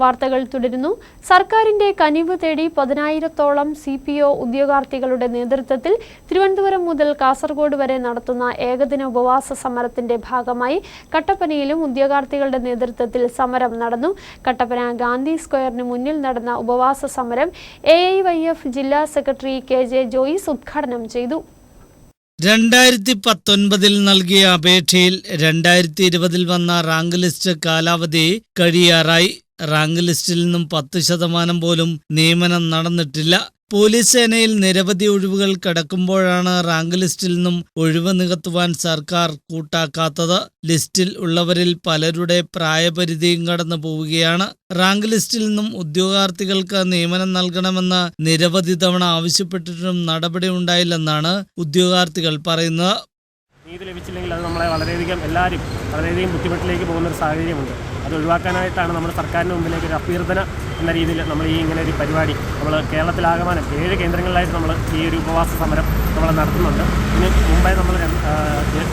വാർത്തകൾ തുടരുന്നു. സർക്കാരിന്റെ കനിവ് തേടി പതിനായിരത്തോളം സി പി ഒ ഉദ്യോഗാർത്ഥികളുടെ നേതൃത്വത്തിൽ തിരുവനന്തപുരം മുതൽ കാസർഗോഡ് വരെ നടത്തുന്ന ഏകദിന ഉപവാസ സമരത്തിന്റെ ഭാഗമായി കട്ടപ്പനയിലും ഉദ്യോഗാർത്ഥികളുടെ നേതൃത്വത്തിൽ സമരം നടന്നു. കട്ടപ്പന ഗാന്ധി സ്ക്വയറിന് മുന്നിൽ നടന്ന ഉപവാസ സമരം എ ഐ വൈ എഫ് ജില്ലാ സെക്രട്ടറി കെ ജെ ജോയിസ് ഉദ്ഘാടനം ചെയ്തു. രണ്ടായിരത്തി പത്തൊൻപതിൽ നൽകിയ അപേക്ഷയിൽ രണ്ടായിരത്തി ഇരുപതിൽ വന്ന റാങ്ക് ലിസ്റ്റ് കാലാവധി കഴിയാറായി. റാങ്ക് ലിസ്റ്റിൽ നിന്നും പത്ത് ശതമാനം പോലും നിയമനം നടന്നിട്ടില്ല. പോലീസ് സേനയിൽ നിരവധി ഒഴിവുകൾ കിടക്കുമ്പോഴാണ് റാങ്ക് ലിസ്റ്റിൽ നിന്നും ഒഴിവ് നികത്തുവാൻ സർക്കാർ കൂട്ടാക്കാത്തത്. ലിസ്റ്റിൽ ഉള്ളവരിൽ പലരുടെ പ്രായപരിധിയും കടന്നു പോവുകയാണ്. റാങ്ക് ലിസ്റ്റിൽ നിന്നും ഉദ്യോഗാർത്ഥികൾക്ക് നിയമനം നൽകണമെന്ന് നിരവധി തവണ ആവശ്യപ്പെട്ടിട്ടും നടപടി ഉണ്ടായില്ലെന്നാണ് ഉദ്യോഗാർത്ഥികൾ പറയുന്നത്. നീതി ലഭിച്ചില്ലെങ്കിൽ അത് നമ്മളെ വളരെയധികം എല്ലാവരും വളരെയധികം ബുദ്ധിമുട്ടിലേക്ക് പോകുന്ന ഒരു സാഹചര്യമുണ്ട്. അത് ഒഴിവാക്കാനായിട്ടാണ് നമ്മുടെ സർക്കാരിന് മുമ്പിലേക്ക് ഒരു അഭ്യർത്ഥന എന്ന രീതിയിൽ നമ്മൾ ഈ ഇങ്ങനെ ഒരു പരിപാടി നമ്മൾ കേരളത്തിലാകമാനം ഏഴ് കേന്ദ്രങ്ങളിലായിട്ട് നമ്മൾ ഈ ഒരു ഉപവാസ സമരം നമ്മൾ നടത്തുന്നുണ്ട്. ഇതിന് മുമ്പേ നമ്മൾ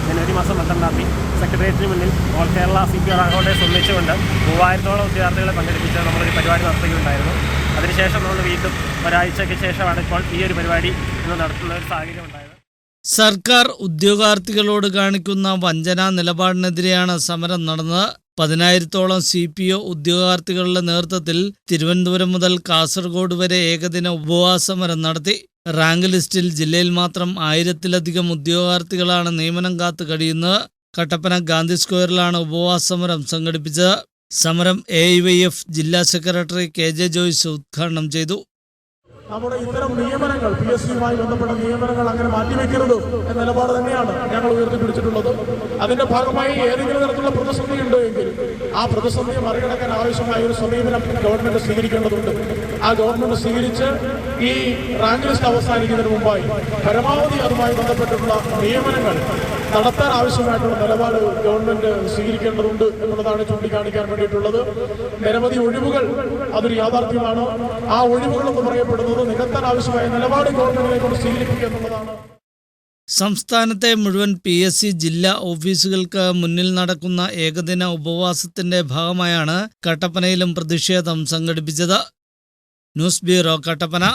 ജനുവരി മാസം പന്ത്രണ്ടാം തീയതി സെക്രട്ടേറിയറ്റിന് മുന്നിൽ ഓൾ കേരള സി പി റാങ്കോട്ടെ ഒന്നിച്ചുകൊണ്ട് മൂവായിരത്തോളം വിദ്യാർത്ഥികളെ പങ്കെടുപ്പിച്ച് നമ്മളൊരു പരിപാടി നടത്തുകയുണ്ടായിരുന്നു. അതിനുശേഷം നമ്മൾ വീണ്ടും ഒരാഴ്ചയ്ക്ക് ശേഷമാണ് ഇപ്പോൾ ഈ ഒരു പരിപാടി ഇന്ന് നടത്തുന്ന ഒരു സാഹചര്യം ഉണ്ടായത്. സർക്കാർ ഉദ്യോഗാർത്ഥികളോട് കാണിക്കുന്ന വഞ്ചനാ നിലപാടിനെതിരെയാണ് സമരം നടന്നത്. പതിനായിരത്തോളം സി പി ഒ ഉദ്യോഗാർത്ഥികളുടെ നേതൃത്വത്തിൽ തിരുവനന്തപുരം മുതൽ കാസർഗോഡ് വരെ ഏകദിന ഉപവാസ സമരം നടത്തി. റാങ്ക് ലിസ്റ്റിൽ ജില്ലയിൽ മാത്രം ആയിരത്തിലധികം ഉദ്യോഗാർത്ഥികളാണ് നിയമനം കാത്തു കഴിയുന്നത്. കട്ടപ്പന ഗാന്ധി സ്ക്വയറിലാണ് ഉപവാസ സമരം സംഘടിപ്പിച്ചത് സമരം എ ജില്ലാ സെക്രട്ടറി കെ ജെ ജോയ്സ് ഉദ്ഘാടനം ചെയ്തു. നമ്മുടെ ഇത്തരം നിയമനങ്ങൾ പി എസ് സിയുമായി ബന്ധപ്പെട്ട നിയമനങ്ങൾ അങ്ങനെ മാറ്റിവെക്കരുത് എന്ന നിലപാട് തന്നെയാണ് ഞങ്ങൾ ഉയർത്തിപ്പിടിച്ചിട്ടുള്ളത്. അതിന്റെ ഭാഗമായി ഏതെങ്കിലും തരത്തിലുള്ള പ്രതിസന്ധി ഉണ്ട് എങ്കിൽ ആ പ്രതിസന്ധിയെ മറികടക്കാൻ ആവശ്യമായ ഒരു സമീപനം ഗവൺമെന്റ് സ്വീകരിക്കേണ്ടതുണ്ട്. ആ ഗവൺമെന്റ് സ്വീകരിച്ച് ഈ റാങ്ക് ലിസ്റ്റ് അവസാനിക്കുന്നതിന് മുമ്പായി പരമാവധി അതുമായി ബന്ധപ്പെട്ടിട്ടുള്ള നിയമനങ്ങൾ നടത്താൻ ആവശ്യമായിട്ടുള്ള നിലപാട് ഗവൺമെന്റ് സ്വീകരിക്കേണ്ടതുണ്ട് എന്നുള്ളതാണ് ചൂണ്ടിക്കാണിക്കാൻ വേണ്ടിയിട്ടുള്ളത്. നിരവധി ഒഴിവുകൾ അതൊരു യാഥാർത്ഥ്യമാണ്. ആ ഒഴിവുകൾ എന്ന് പറയപ്പെടുന്നത് നികത്താൻ ആവശ്യമായ നിലപാട് ഗവൺമെന്റിനെ കൊണ്ട് സ്വീകരിക്കുക എന്നുള്ളതാണ്. സംസ്ഥാനത്തെ മുഴുവൻ പി എസ് സി ജില്ലാ ഓഫീസുകൾക്ക് മുന്നിൽ നടക്കുന്ന ഏകദിന ഉപവാസത്തിന്റെ ഭാഗമായാണ് കട്ടപ്പനയിലും പ്രതിഷേധം സംഘടിപ്പിച്ചത്. News bureau కటపన